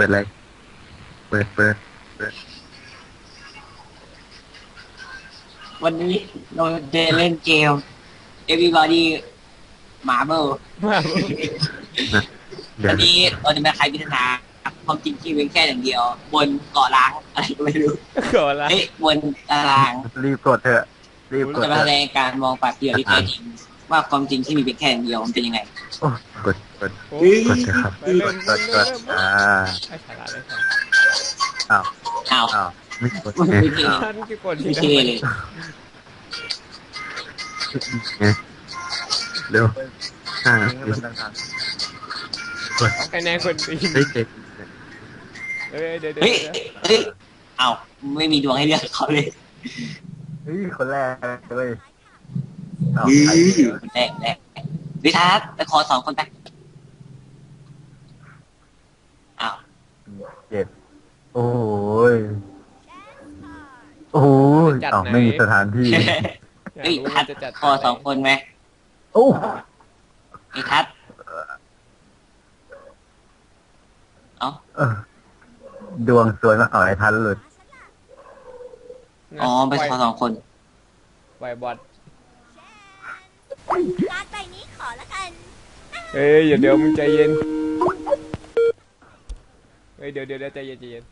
ปิดอะไรเปิดเปิดเปิดวันนี้เราจะเล่นเกม Everybody Marble มาเดี๋ยวัวนนี้เราจะมาไขปริศนาความจริงที่เป็นแค่อย่างเดียว บนเกาะล้างอะไรก็ไม่รู้ก่อนละเฮ้ยบนตารางรีบกดเถอะรีบกดจะเถมาอะแสดงการมองปากเดียวที่แท้จริงว่าความจริงที่มีเป็นแค่อย่างเดียวมันเป็นยังไง โอ้กด กดโอ้กดเถอะครับไปเริ่มกดกเริ่ดมอ่าไอ้สาระเลยครับอ้าวอ้าว อ้าวไม่กดไม่ไงเท่อ้าวท่านที่กดไม่เท่เลยไงเร็วห้าสี่คะแนนคนดีเฮ้ยเด็กเอ้ยเดี๋ยวเดี๋ยวเฮ้ย เดี๋ยวเฮ้ยอ้าวไม่มีดวงให้เลือกเขาเลยเฮ้ยคนแรกเลยอ้าวอืใครมแรกแรกวิทัศน์ไปขอสองคนไปอ้าว เจ็ดโอ้ยโอ้ยอ้าวไม่มีสถานที่อยากเฮ้ยรู้ทัว่าศน์จะจัดขอสองคนไหมโอ้ไอ้ทัศน์เอ้าเออดวงสวยมากเอาไอ้ทันหลุดอ๋อไปขอสองคน ไวบอดการ์ดใบนี้ขอละกัน เอ้ยเดี๋ยวเดี๋ยวมึงใจเย็น เฮ้ยเดี๋ยวเดี๋ยวเดี๋ยวใจเย็นใจเย็น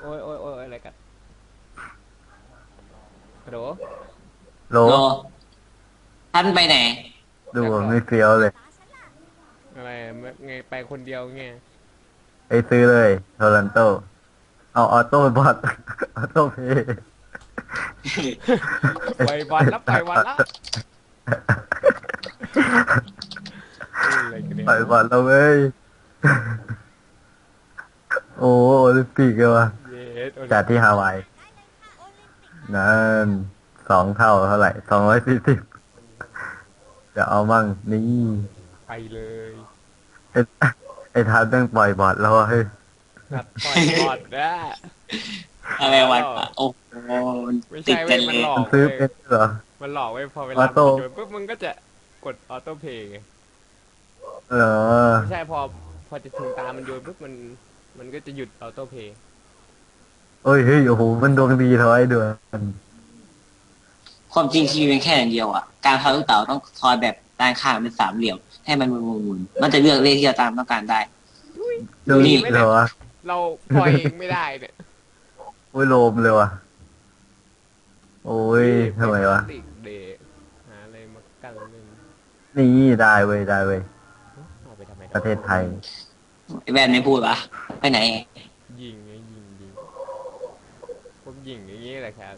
โอ้ยโอ้ยโอ้ยอะไรกันฮัลโหลโลโลท่านไปไหน ดูไม่เฟี้ยวเลย อะไรไม่ไงไปคนเดียวไงไอ้ซื้อเลยโทรันโต เอาออโต้บอทออโต้เพย์ ไปวันละไปวันละ อะไรกันเนี่ยไปบอทแล้วเว้ย โอ้โอลิมปิกเลยวะเย็ดโอ้ยจัดที่ฮาวาย นั่นสองเท่าเท่าไหร่สองร้อยสี่สิบเดี๋ยวเอามั่งนี่ไปเลยไอ้ไอ้ทันแม่งปล่อยบอทแล้วอะเฮ้ยนัดปล่อยบอดนะ อะไรวันอะโอ้โหมันไม่ติดใช่กัเว้นยเลมันย หลอกมันซื้อเว้ยเป็นเหรอ มันหลอกเว้ยพอเวอลาอโต้มันโยนปุ๊บมึงก็จะกดออโต้เพย์ไงเหรอไม่ใช่พอพอจะถึงตามันโยนปุ๊บมันมันก็จะหยุดออโต้เพย์เอ้ยเฮ้ยโอ้โหมันดวงดีเท่าไอ้เดือนความจริงที่มีเป็นแค่อย่างเดียวอะ การทอยลูกเต๋าต้องทอยแบบด้านข้างเป็นสามเหลี่ยม ให้มันหมุนๆมันจะเลือกเลขที่เราตามต้องการได้ ดวงดีเหรอวะเราปล่อยเองไม่ได้เนี่ยโอ้ยโลมเลยวะ โอ้ยทำไมวะ ติกเดย์หาอะไรมากันเล่นนี่ได้เว้ยได้เว้ยเอาไปทำไมประเทศไทย ไอ้แวนไม่พูดวะไปไหน ยิงไงยิงยิงพวกยิงอย่างนี้แหละครับ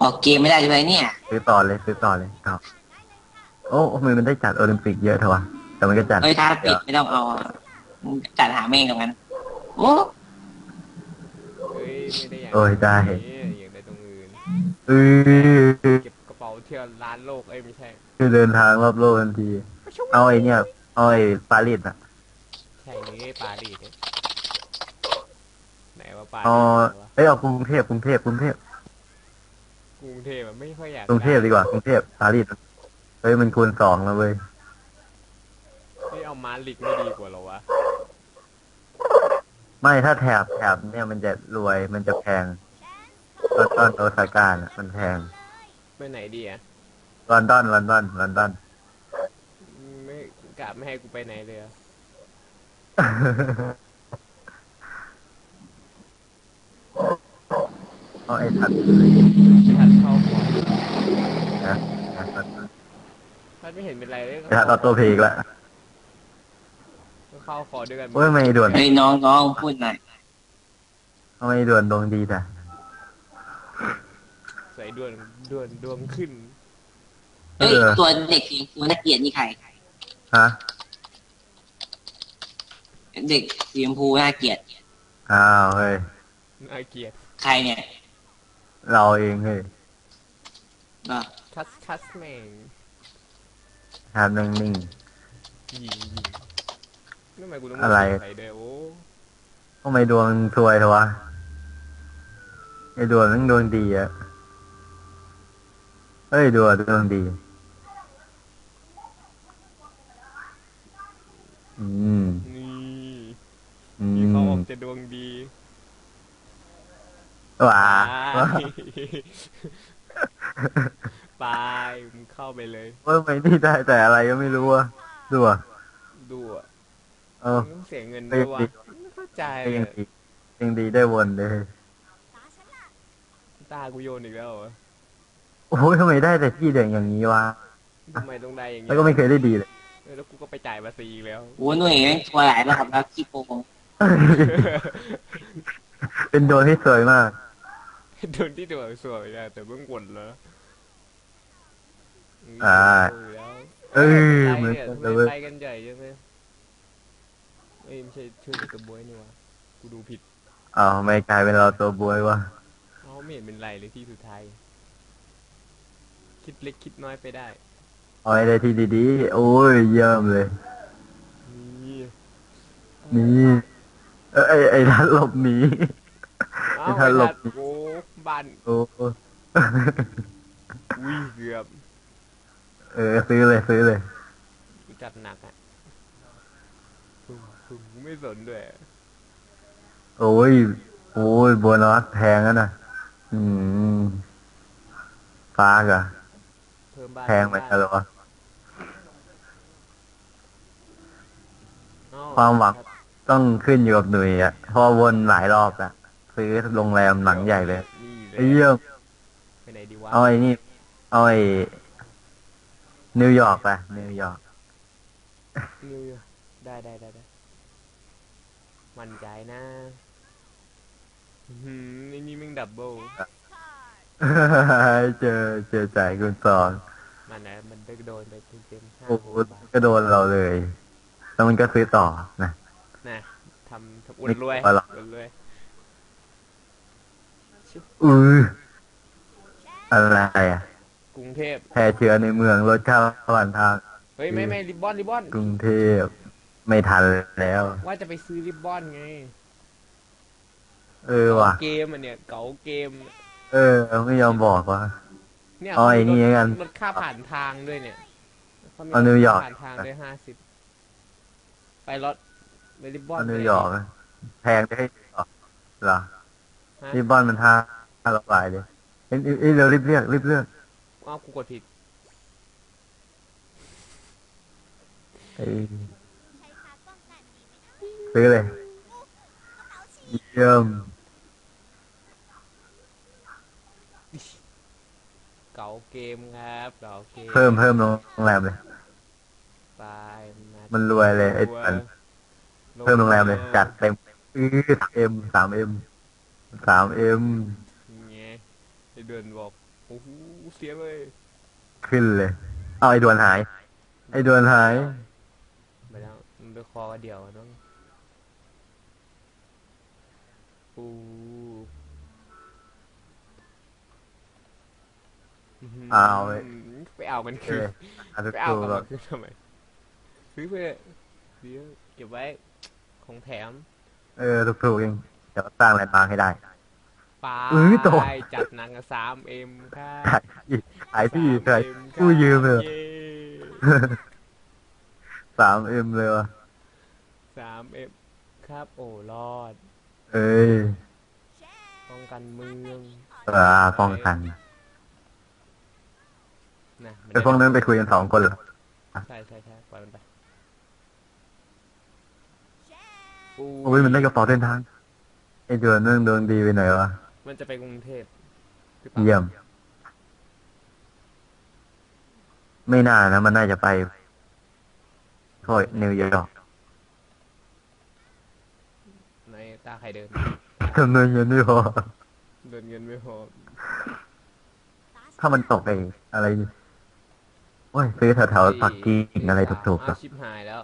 ออกเกมไม่ได้ใช่ไหมเนี่ย ซื้อต่อเลยซื้อต่อเลยเอาโอ้ทำไมมันได้จัดโอลิมปิกเยอะเถอะวะแต่มันก็จัดเอ้ยถ้าปิดไม่ต้องเอามึงจัดหาแม่งตรงนั้นโอ้ เฮ้ยไม่ได้อยากโอ้ยได้นี้อยากได้ตรงอื่น เอ้ยเก็บกระเป๋าเที่ยวร้านโลกเอ้ยไม่ใช่คือเดินทางรอบโลกทันที เอาไอ้เนี่ย เอาไอ้ปารีสอะใช่นี่ปารีสเนี่ยไหนว่าปารีเอาสวะเอ้ยเอากรุงเทพกรุงเทพกรุงเทพกรุงเทพมันไม่ค่อยอยากกรุงเทพดีกว่ากรุงเทพปารีสเฮ้ยมันคูณสองแล้วเว้ยไม่เอามาลิกไม่ดีกว่าเหรอวะไม่ถ้าแถบแถบเนี่ยมันจะรวยมันจะแพง ลอนดอนโอซาก้าน่ะมันแพงไปไหนดีอะลอนดอนลอนดอนลอนดอน ไม่กะไม่ให้กูไปไหนเลยอะเอาไอ้ทัดทัดเข้าก่อนนะนะทัดทัดไม่เห็นเป็นไรเลยไอ้ทัดเอาตัวเพลกละก็เข้าคอด้วยกันหมดเฮ้ยไม่ด่วนเฮ้ยน้องน้องพูดหน่อยทำไมด่วนดวงดีจ้ะใส่ดวนดวนดวงขึ้น เฮ้ยเออตัวเด็กสีชมพูน่าเกลียดนี่ใครฮะเด็กสีชมพูน่าเกลียดอ้าวเฮ้ยน่าเกลียดใครเนี่ย เราเองเฮ้ยก็ทัสทัสแมงแทบนิ่งยิงยิงทำไมกูต้องมาอะไร ใส่ด้วยโอ้ๆทำไมดวงซวยเถอะวะไอ้ดวงนั่งดวงดีอะ เอ้ยดูเรื่องดี อืม นี่อืมีเขาอมอกจะดวงดีว้าไปไปเข้าไปเลยว่าไม่นี่ได้แต่อะไรก็ไม่รู้อะดูอะดูอะเออเสียเงินด้วยวะไม่เข้าใจเลยยดียังดีได้วนเลย ตากูโยนอีกแล้วเหร โอ้ยทำไมได้แต่ที่เด่งอย่างนี้วะ ทำไมต้องได้อย่างเงี้แล้วก็ไม่เคยได้ดีเลย เออแล้วกูก็ไปจ่ายภาษีอีกแล้ว โอ้หน่วยแม่งตัวหลายรอบแล้วขี้โกงเป็นโดนที่สวยมาก โดนที่ตัวสวยอะแต่เพิ่งกดแล้วอ่าแล้วเออเหเหมืมืออนนกันกัเลยเว้ย ไปกันใหญ่ใช่ไหมเอ้ยไม่ใช่ชื่อเด็กกระบวยนี่วะกูดูผิดอ้าวทำไม่กลายเป็นเราตัวบวยวะ เขาไม่เห็นเป็นไรเลยที่สุดท้าย คิดเล็กคิดน้อยไปได้เอาให้ได้ที่ดีๆ โอ้ยเยี่ยมเลย นี่นี่เอ้ยไอ้ไอ้ทันหลบหนี เอ้าไม่ทันหลบไอ้สัตว์โอ้บ้านโอ้อุ้ยเกือบเออซื้อเลยซื้อเลยจัดหนักอะปึ้งปึ้งไม่สนด้วย โอ้ย โอ้ยบัวนอสแพงอะนะอืมฟ้ากอะ เพิ่มบ้านแพงไปกันเหรอวะเอ้ความหวังต้องขึ้นอยู่กับหน่วยอะเพอวนหลายรอบอะซื้อโรงแรมหลังใหญ่เลยนี่เลไอ้เยี่ยมไปไหนดีวะเอาไอ้นี่เอาไอ้นิวยอร์กไปนิวยอร์กนิวยอร์กได้ได้ได้ได้มั่นใจนะอื้อหืมไอ้นี่แม่งดับเบิลเจอเจอใจายคุณสอน มันนะมันได้โดนไปเต็มๆห้าโอ้หโหกบาทก็โดนเราเลย แล้วมันก็ซื้อต่อนะ นะทำทำอวดรวยไม่กลัวหรอกอวดรวยอืออะไรอะกรุงเทพแพร่เชื้อในเมืองรถเข้าผ่านทาง เฮ้ยไม่ไม่ริบบอนริบบอน กรุงเทพไม่ทันแล้ว ว่าจะไปซื้อริบบอนไงเออว่ะ เกมอันเนี้ยเก๋าเกม เออ ไม่ยอมบอกว่า เนี่ยเอาไอ้นี่แล้วกัน ลดค่าผ่านทางด้วยเนี่ยเขามีเอานิวยอร์กผ่านทางด้วยห้าสิบไปรถไปริบบอนเอานิวยอร์กอะแพงได้เหรอเหรอฮะรีบบอนมันห้าห้าร้อยบาทเลยเอ้ยเอ้ยเอ้ยเร็วรีบเรียกรีบเลือกอ้าวกูกดผิด เอ้ยซื้อเลยเยี่ยม เก๋าเกมครับเก๋าเกมเพิ่มเพิ่มโรงแรมเลย ไปามันรวยเลยไอ้ตัวอัน เพิ่มโรงแรมเลย จัดเต็มอื้อสามเอ็มสามเอ็มสามเอ็มเงี้ยไอ้เดือนบอกโอ้โหเสียเลยขึ้นเลย เอาไอ้ดวนหาย ไอ้ดวนหาย ไปแล้วมันไปคอกันเดียวน้องปู เอาไปไปเอากันเอคือออาจจะไปเอาดูกันแบมาบคือทำไมซื้อเพื่อเดี๋ยวเก็บไว้ของแถมเออถูกๆเองเดี๋ยวสร้างแลนด์มาร์คให้ได้ ปลาเอ้ยโต จัดหนังสามเอ็มค่ะขายที่ขายที่ขายกู้ยืมเลยสามเอ็มเลยวะสามเอ็มครับโอ้รอดเอ้ยป้องกันเมืองอ่าป้องกัน นะมัไอ้พวกนั้นไปคุยกันสองคนเหรอใช่ใช่ใช่ปล่อยมันไปโอ้ยมันได้กระเป๋าเดินทางไอ้ดวนเรื่องดวงดีไปหน่อยวะมันจะไปกรุงเทพหรือเปล่าเยี่ยม ไม่น่านะ มันน่าจะไปโทษนิวยอร์กในตาใครเดินจำนวนเงินไม่พอเดินเงินไม่พอ ถ้ามันตกไอ้อะไรนี่ โอ้ยซื้อแถวๆปักกิ่งอะไรถูกๆอ้าก็วชิบหายแล้ว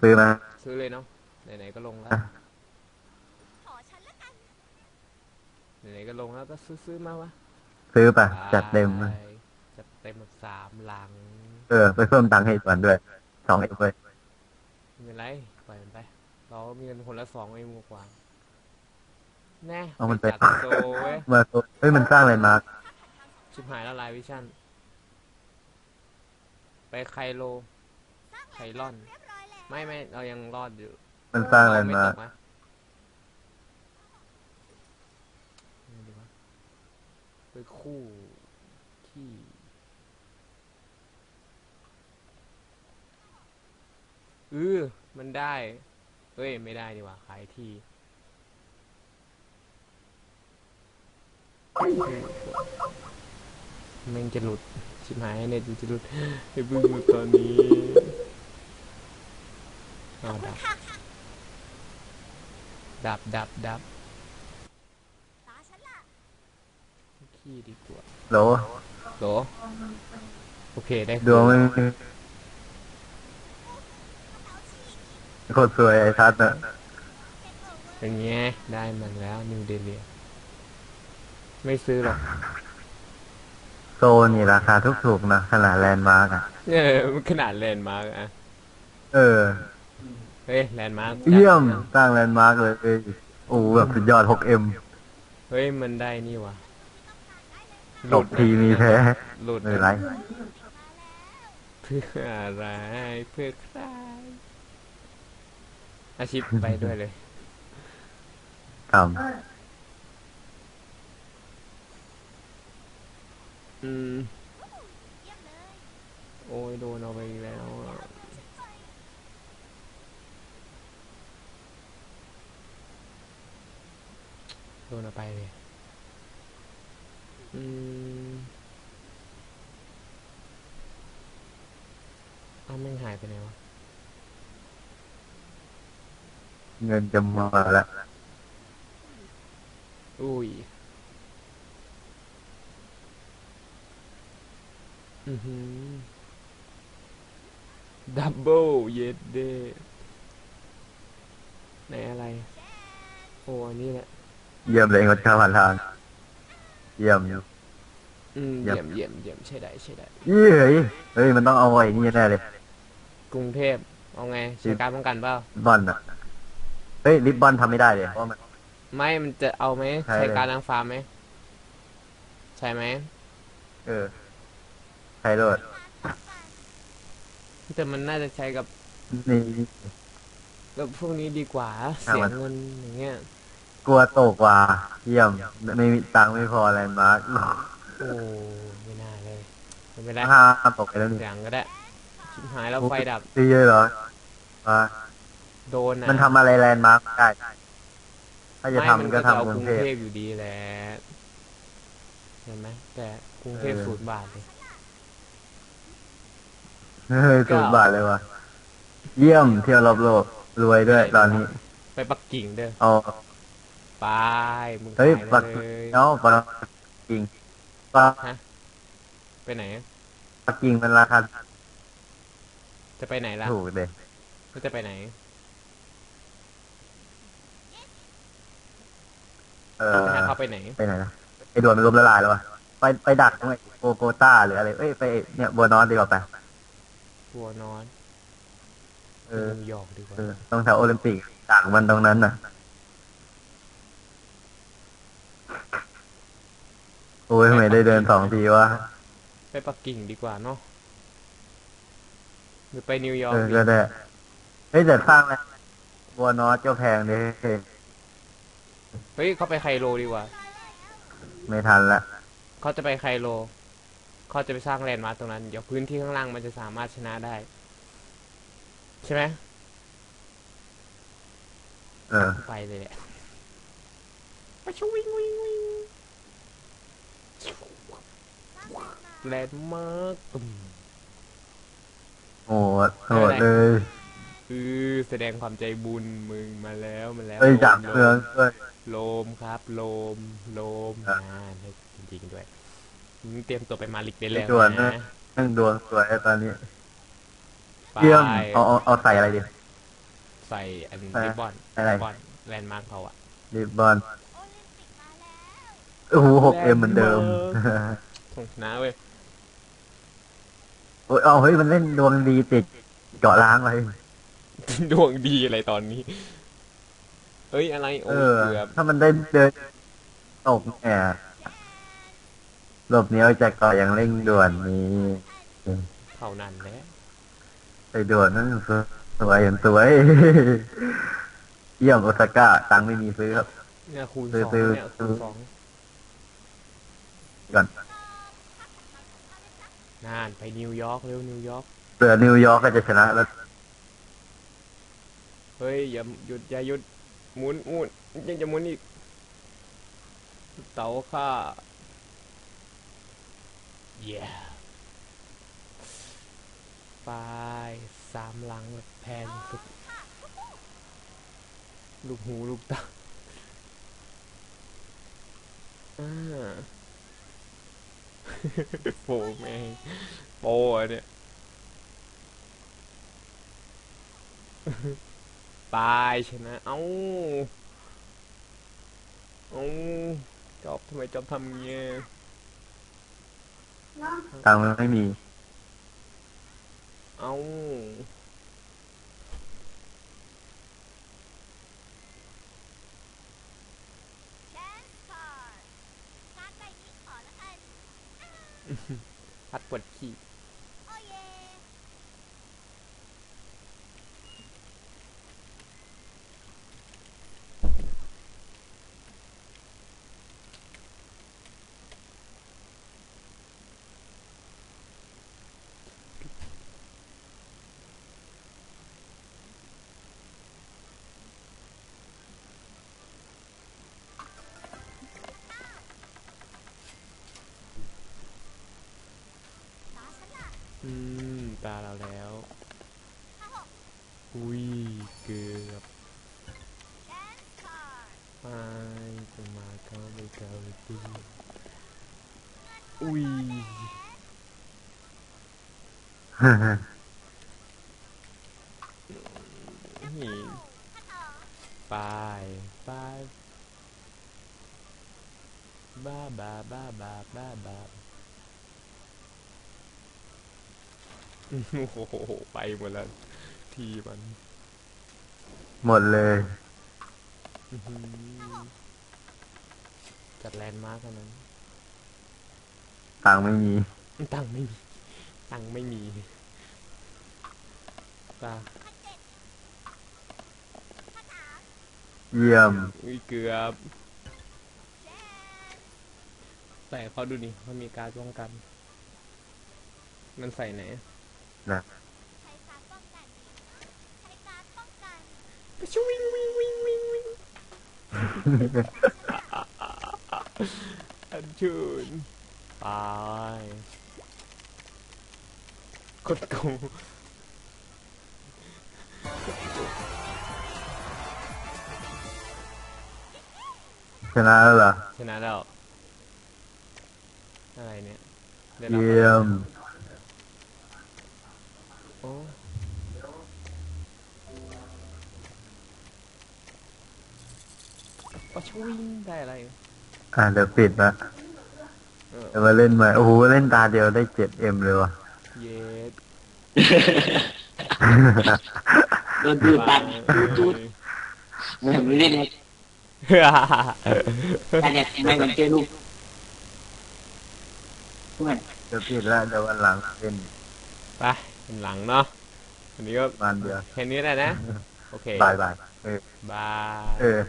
ซื้อมา ซื้อเลยเนาะ ไหนๆก็ลงแล้ว อะ ไหนๆก็ลงแล้วก็ซื้อซื้อมาวะซื้อไปจัดเต็มไปจัดเต็มแบบสามหลังเออ ไปเพิ่มตังค์ให้ด่วนด้วยสองเอ็มเลยไม่เป็นไรปล่อยมันไป เรามีเงินคนละสองเอ็มกว่าแน่เอามันไปจัดโซเว้ย มาเฮ้ยมันสร้างอะไรมาร์ค ชิบหายแล้วไลน์วิชั่นไปไปไคโล ไคลอน ไม่ไม่เรายังรอดอยู่มันสร้างอะไรไม่มาตกนะยังไงดีวะไปคู่ที่เออมันได้ เฮ้ย ไม่ได้ดีว่า ขายที่ แม่งจะหลุด ชิบหายเน็ตมันจะหลุดไอ้บึ้งหลุดตอนนี้เอาดับ ดับดับดับตาฉันล่ะขี้ดีกว่าโหลโหลโอเคได้ดวงไม่โคตรสวยไอ้ทัศน์อะเป็นไงได้มันแล้วนิวเดเลียไม่ซื้อหรอก โซนี่ราคาถูกๆนะขนาดแลนด์มาร์กอะเออมันขนาดแลนด์มาร์กอะเออ เฮ้ยแลนด์มาร์กเยี่ยมสร้างแลนด์มาร์กเลยเอ้ยโอ้แบบสุดยอด 6M เฮ้ยมันได้นี่วะจบทีมีแพ้หลุดไม่เป็นไร เพื่ออะไรเพื่อใครอาชีพไปด้วยเลยท อืมเยี่ยมเลยโอ้ยโดนเอาไปอีกแล้วอะโดนเอาไปเลย อืม เอ้าแม่งหายไปไหนวะำเงินจะมาแล้วอุ้ย อือหือดับเบิลเยดเดไหนอะไร โอ้อันนี่แหละ เยี่ยมเลยงดข้าวผ่านทาง เยี่ยมอยู่ อืมเยี่เยี่ยยมมเยี่ยมเยี่ยมใช่ได้ใช่ได้เย้ยเฮ้ย มันต้องเอาไว้นี่แน่เลย กรุงเทพ เอาไงใช้การป้องกันเปล่าบอลอะเฮ้ยริบบอลทำไม่ได้เลยเพราะมัน ไม่ มันจะเอาไหมใช่ใช้เลยการนางฟ้าไหม ใช่ไหม เออ ใช้โรดแต่มันน่าจะใช้กับนี่ กับพวกนี้ดีกว่าอะเสียมัน เงินอย่างเงี้ย กลัวตกว่ะเยี่ยม ไม่มีตังค์ไม่พอแลนด์มาร์กโอ้ไม่น่าเลยไม่เป็นไรห้ามตกไปแล้วนี่เสียงก็ได้ชิบหายแล้วไฟดับตีเลยเหรอว่าโดนนะมันทำอะไรแลนด์มาร์กได้ ถ้าจะไม่ทำมันก็ก็จะเอาทำกกรุรุงงเทพเทพอยู่ดีแหละเห็นไหมแต่กรุงเทพเออศูนย์บาทเลย เฮ้ยสูตรบาทเลยว่ะเยี่ยมเที่ยวรอบโลกรวยด้วยตอนนี้ไปปักกิ่งเด้อเอาไปมึงเฮ้ยขายปักเลยเนาะปักกิ่งปักไปไหนปักกิ่งมันราคาจะไปไหนล่ะถูกเลยก็จะไปไหน เอต้องอไปหาเขาไปไหน ไปไหนนะไอ้ด่วนมันล้มละลายแล้ววะไปไปดักตรงไอ้โกโกต้าหรืออะไรเอ้ยไปเนี่ยบัวนอนดีกว่าไป บัวนอนเออ นิวยอร์กดีกว่า เออตรงแถวโอลิมปิกดักมันตรงนั้นน่ะ โอ้ยทำไมได้เดินสองทีวะ ไปปักกิ่งดีกว่าเนาะหรือไปนิวยอร์เอกอดีก็ได้เฮ้ยแต่สร้างแล้วบัวนอสก็แพงดิเฮ้ยเขาไปไคโรดีกว่า ไม่ทันละเขาจะไปไคโร เขาจะไปสร้างแลนด์มาร์คตรงนั้น เดี๋ยวพื้นที่ข้างล่างมันจะสามารถชนะได้ ใช่ไหมเออ ไปเลยแหละไปชวิงวิงวิงแลนด์มาร์คตุ่มโหดโหดเลยคือแสดงความใจบุญมึงมาแล้วมาแล้วเอ้ยจับโลเมืองมด้วย โลมครับ โลม โลมอะอ่าจริงๆด้วย มึงเตรียมตัวไปมาลิกได้แล้วด่วนนะนะนั่งดวงสวยตอนนี้ไปเยี่ยมเอาเอาเอาใส่อะไรดี ใส่อันไปริบบอนอะไร ริบบอนแลนด์มาร์คเขาอะริบบอลโอลิมปิกมาแล้วโอ้โหหกเอ็มเหมือนเดิมส่งชนะเว้ย โอ้ยเอาเฮ้ยมันเล่นดวงดีติดเกาะล้างไว้ดวงดีอะไรตอนนี้ เฮ้ยอะไรโอ้เอยอเกือบถ้ามันได้เดินตกเนี่ย หลบหนี้ออกจากเกาะอย่างเร่งด่วนนี้เขาท่านั้นแหละไปด่วนนั่นสวยเห็นสวย เยี่ยมโอซาก้าตังค์ไม่มีซื้อครับ เนี่ยคูณซื้สอองซื้อเนี่ยคูณสองก่อนนานไปนิวยอร์กเร็วนิวยอร์กเสือนิวยอร์กก็จะชนะแล้ว เฮ้ยอย่าหยุดอย่าหยุดหมุนหมุนยังจะหมุนอีกเต๋าค่า เย้ไปสามหลังแบบแพงสุด ลูกหูลูกตาอ่าโปแม่งโปอะเนี่ยตายชนะ เอ้า เอ้าจอบทำไมจอบทำเงี้ย ตังค์ไม่มี เอ้าแชนส์คอร์ดการใบนี้ขอละกันพัดปวดขี้ โอ้เย่ ตาฉันล่ะ อืมตาเราแล้ว อุ้ยเกือบแชนส์คอร์ดไปจะมาเข้าไปเกาตีอุ้ยนี่าต่อไปไปบ้าบ้าบ้าบ้าบ้าบ้า โอ้โหไปหมดแล้ว ทีมันหมดเลยอื้อหือจัดแลนด์มาร์กเท่านั้นตังค์ไม่มี ตังค์ไม่มี ตังค์ไม่มีตาถ้าเจ็ดถ้าสามเยี่ยม อุ้ยเกือบแชนส์แต่เขาดูนี่เขามีการดป้องกัน มันใส่ไหน นะใช้การป้องกันใช้การป้องกันชวิงวิงวิงวิงวิงอันชุนไปกดกูชนะแล้วเหรอชนะแล้ว อะไรเนี่ยได้รับเยี่ยมโอ้ปะชวิงได้อะไร อะเดี๋ยวปิดละเออ เดี๋ยวมาเล่นใหม่โอ้โหเล่นตาเดียวได้เจ็ดเอ็มเลยว่ะ เย็ดโดนดูดตังค์ดูดเหมือนไม่เล่นเลยการเนี่ยแม่งเหมือนเจอลูกเพื่อนเดี๋ยวปิดละเดี๋ยววันหลังเล่นไป เป็นหลังเนาะวันนี้ก็วันเดียวแค่นี้แหละนะ โอเคบายบายเออบาย เออ